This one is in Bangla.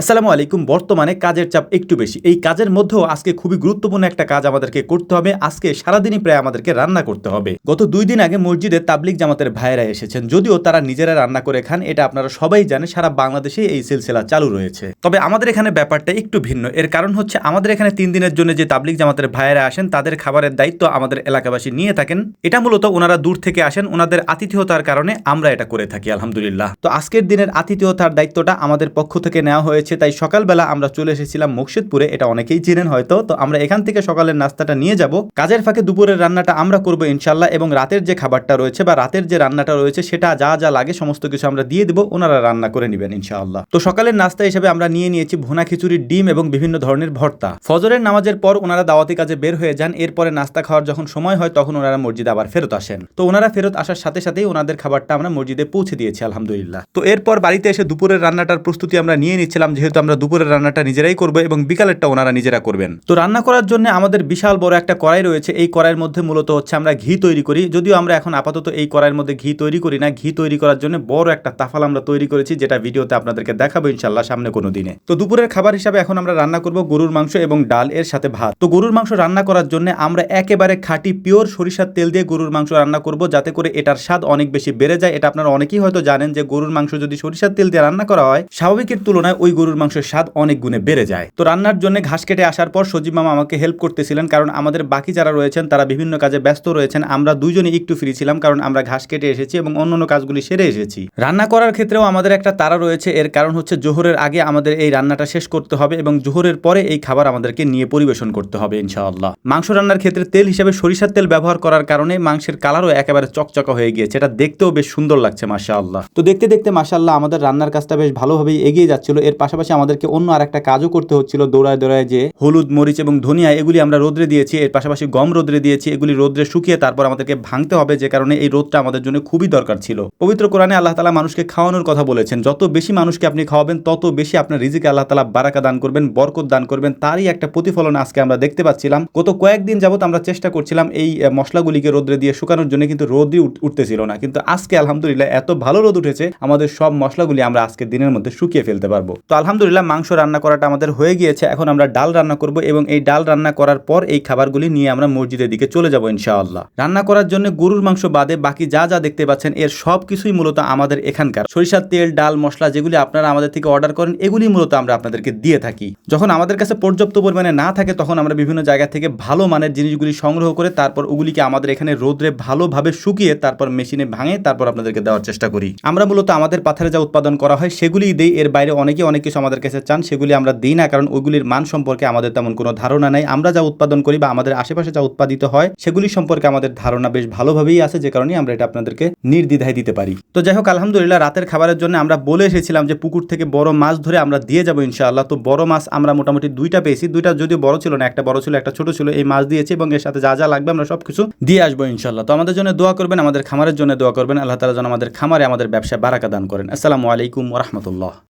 আসসালামু আলাইকুম। বর্তমানে কাজের চাপ একটু বেশি। এই কাজের মধ্যেও আজকে খুবই গুরুত্বপূর্ণ একটা কাজ আমাদেরকে করতে হবে। আজকে সারাদিনই প্রায় আমাদেরকে রান্না করতে হবে। গত দুই দিন আগে মসজিদে তাবলিক জামাতের ভাইয়েরা এসেছেন। যদিও তারা নিজেরা রান্না করে খান, এটা আপনারা সবাই জানে সারা বাংলাদেশে এই সিলসিলা চালু রয়েছে। তবে আমাদের এখানে ব্যাপারটা একটু ভিন্ন। এর কারণ হচ্ছে, আমাদের এখানে তিন দিনের জন্য যে তাবলিক জামাতের ভাইয়েরা আসেন, তাদের খাবারের দায়িত্ব আমাদের এলাকাবাসী নিয়ে থাকেন। এটা মূলত ওনারা দূর থেকে আসেন, ওনাদের আতিথেয়তার কারণে আমরা এটা করে থাকি, আলহামদুলিল্লাহ। তো আজকের দিনের আতিথেয়তার দায়িত্বটা আমাদের পক্ষ থেকে নেওয়া হয়েছে। তাই সকালবেলা আমরা চলে এসেছিলাম মুর্শিদপুরে। এটা অনেকেই চিনেন হয়তো। তো আমরা এখান থেকে সকালের নাস্তাটা নিয়ে যাব। কাজের ফাঁকে দুপুরের রান্নাটা আমরা করব ইনশাল্লাহ এবং রাতের যে খাবারটা রয়েছে বা রাতের যে রান্নাটা রয়েছে, সেটা যা যা লাগে সমস্ত কিছু আমরা দিয়ে দেবো। ওনারা রান্না করে নেবেন ইনশাআল্লাহ। তো সকালের নাস্তা হিসেবে আমরা নিয়ে নিয়েছি ভুনা খিচুড়ি ডিম এবং বিভিন্ন ধরনের ভর্তা। ফজরের নামাজের পর ওনারা দাওয়াতি কাজে বের হয়ে যান। এরপরে নাস্তা খাওয়ার যখন সময় হয়, তখন ওনারা মসজিদে আবার ফেরত আসেন। তো ওনারা ফেরত আসার সাথে সাথেই ওনাদের খাবারটা আমরা মসজিদে পৌঁছে দিয়েছি, আলহামদুলিল্লাহ। তো এরপর বাড়িতে এসে দুপুরের রান্নাটার প্রস্তুতি আমরা নিয়ে নিচ্ছিলাম যেহেতু আমরা দুপুরের রান্নাটা নিজেরাই করব এবং বিকালেরটা ওনারা নিজেরা করবেন। তো রান্না করার জন্য আমাদের বিশাল বড় একটা কড়াই রয়েছে। এই কড়াইয়ের মধ্যে মূলত হচ্ছে আমরা ঘি তৈরি করি। যদিও আমরা এখন আপাতত এই কড়াইয়ের মধ্যে ঘি তৈরি করি না। ঘি তৈরি করার জন্য বড় একটা তাফাল আমরা তৈরি করেছি, যেটা ভিডিওতে আপনাদেরকে দেখাবো ইনশাল্লাহ সামনে কোনো দিনে। তো দুপুরের খাবার হিসাবে এখন আমরা রান্না করব গরুর মাংস এবং ডাল, এর সাথে ভাত। তো গরুর মাংস রান্না করার জন্য আমরা একেবারে খাঁটি পিওর সরিষার তেল দিয়ে গরুর মাংস রান্না করব, যাতে করে এটার স্বাদ অনেক বেশি বেড়ে যায়। এটা আপনারা অনেকেই হয়তো জানেন যে গরুর মাংস যদি সরিষার তেল দিয়ে রান্না করা হয়, স্বাভাবিকের তুলনায় ওই গরুর মাংসের স্বাদ অনেক গুণে বেড়ে যায়। তো রান্নার জন্য ঘাস কেটে আসার পর সজীব মামা আমাকে হেল্প করতেছিলেন কারণ আমাদের বাকি যারা রয়েছেন, তারা বিভিন্ন কাজে ব্যস্ত রয়েছেন। আমরা দুইজনই একটু ফ্রি ছিলাম কারণ আমরা ঘাস কেটে এসেছি এবং অন্যান্য কাজগুলি সেরে এসেছি। রান্না করার ক্ষেত্রেও আমাদের একটা তারা রয়েছে, এর কারণ হচ্ছে জোহরের আগে আমাদের এই রান্নাটা শেষ করতে হবে এবং জোহরের পরে এই খাবার আমাদেরকে নিয়ে পরিবেশন করতে হবে ইনশাআল্লাহ। মাংস রান্নার ক্ষেত্রে তেল হিসেবে সরিষার তেল ব্যবহার করার কারণে মাংসের কালারও একেবারে চকচকা হয়ে গিয়েছে। এটা দেখতেও বেশ সুন্দর লাগছে, মাশাআল্লাহ। তো দেখতে দেখতে, মাশাআল্লাহ, আমাদের রান্নার কাজটা বেশ ভালোভাবেই এগিয়ে যাচ্ছিল। এর পাশাপাশি আমাদেরকে অন্য আর একটা কাজও করতে হচ্ছিল, দৌড়ায় দৌড়ায় যে হলুদ, মরিচ এবং ধনিয়া, এগুলি আমরা রোদ্রে দিয়েছি, এর পাশাপাশি গম রোদ্রে দিয়েছি, এগুলি রোদ্রে শুকিয়ে তারপর আমাদেরকে ভাঙতে হবে, যে কারণে এই রোদটা আমাদের জন্য খুবই দরকার ছিল। পবিত্র কোরআনে আল্লাহ তালা মানুষকে খাওয়ানোর কথা বলেছেন, যত বেশি মানুষকে আপনি খাওয়াবেন, তত বেশি আপনার রিজিকে আল্লাহ তালা বারাকা দান করবেন, বরকত দান করবেন, তারই একটা প্রতিফলন আজকে আমরা দেখতে পাচ্ছিলাম। গত কয়েকদিন যাবত আমরা চেষ্টা করছিলাম এই মশলাগুলিকে রোদ্রে দিয়ে শুকানোর জন্য, কিন্তু রোদই উঠ- উঠতেছিল না। কিন্তু আজকে আলহামদুলিল্লাহ এত ভালো রোদ উঠেছে, আমাদের সব মশলাগুলি আমরা আজকের দিনের মধ্যে শুকিয়ে ফেলতে পারব। তো আলহামদুলিল্লাহ মাংস রান্না করাটা আমাদের হয়ে গিয়েছে। এখন আমরা ডাল রান্না করব এবং এই ডাল রান্না করার পর এই খাবারগুলি নিয়ে আমরা মসজিদের দিকে চলে যাব ইনশাআল্লাহ। রান্না করার জন্য গরুর মাংস বাদে বাকি যা যা দেখতে পাচ্ছেন, এর সব কিছুই মূলত আমাদের এখানকার। সরিষার তেল, ডাল, মশলা যেগুলি আপনারা আমাদের থেকে অর্ডার করেন, এগুলি মূলত আমরা আপনাদেরকে দিয়ে থাকি। যখন আমাদের কাছে পর্যাপ্ত পরিমাণে না থাকে, তখন আমরা বিভিন্ন জায়গা থেকে ভালো মানের জিনিসগুলি সংগ্রহ করে তারপর ওগুলিকে আমাদের এখানে রোদ্রে ভালোভাবে শুকিয়ে তারপর মেশিনে ভাঙে তারপর আপনাদেরকে দেওয়ার চেষ্টা করি। আমরা মূলত আমাদের পাথরে যা উৎপাদন করা হয়, সেগুলিই দেই। এর বাইরে অনেকে অনেক কিছু আমাদের কাছে চান, সেগুলি আমরা দিই না, কারণ ওইগুলির মান সম্পর্কে আমাদের তেমন কোনো ধারণা নাই। আমরা যা উৎপাদন করি বা আমাদের আশেপাশে যা উৎপাদিত হয়, সেগুলি সম্পর্কে আমাদের ধারণা বেশ ভালোভাবেই আছে, যে কারণে আমরা এটা আপনাদেরকে নির্দ্বিধায় দিতে পারি। তো যাই হোক, আলহামদুলিল্লাহ, রাতের খাবারের জন্য আমরা বলে এসেছিলাম যে পুকুর থেকে বড় মাছ ধরে আমরা দিয়ে যাব ইনশাআল্লাহ। তো বড় মাছ আমরা মোটামুটি দুইটা পেয়েছি, দুইটা যদিও বড় ছিল না, একটা বড় ছিল, একটা ছোট ছিল, এই মাছ দিয়েছি এবং এর সাথে যা যা লাগবে আমরা সবকিছু দিয়ে আসব ইনশাআল্লাহ। তো আমাদের জন্য দোয়া করবেন, আমাদের খামারের জন্য দোয়া করবেন, আল্লাহ তালা যেন আমাদের খামারে আমাদের ব্যবসায় বারাকা দান করেন। আসসালামু আলাইকুম রহমতুল্লাহ।